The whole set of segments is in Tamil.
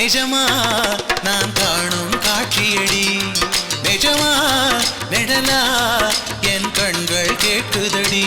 நிஜமா நான் காணும் காட்சியடி. நிஜமா நிழலா என் கண்கள் கேட்டுதடி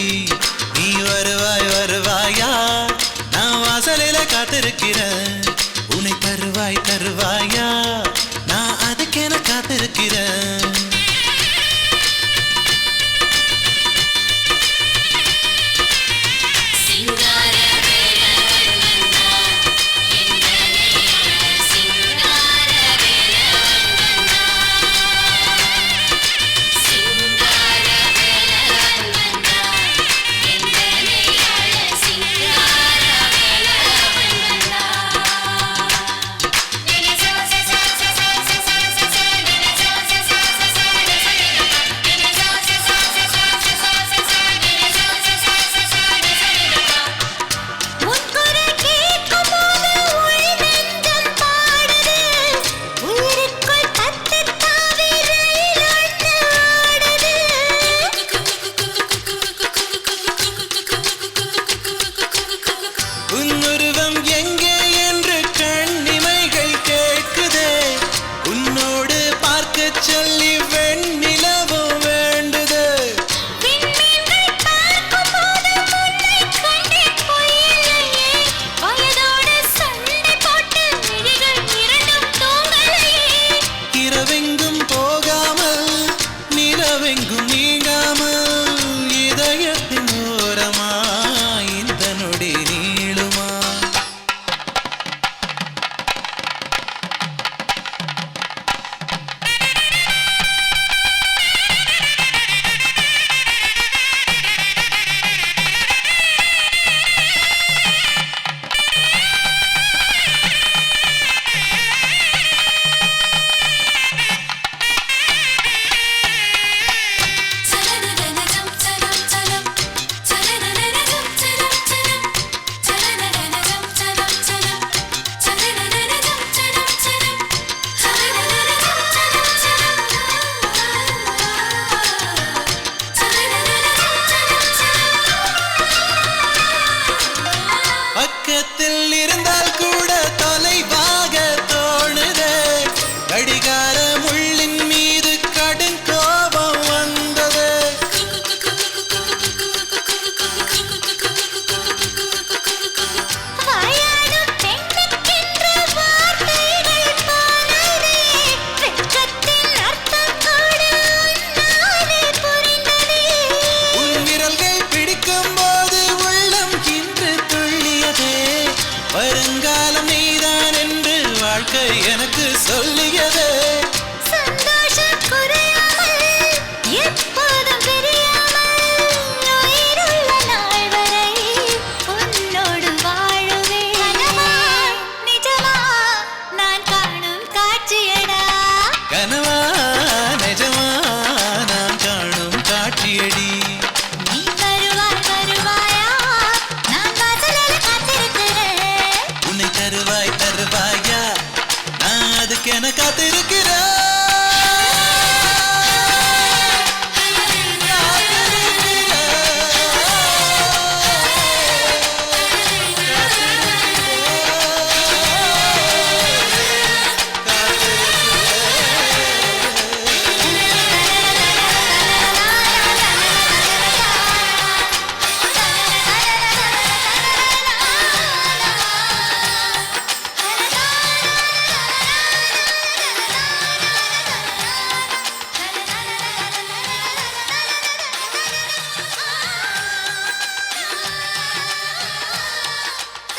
வாழ்க்கை எனக்கு சொல்லி.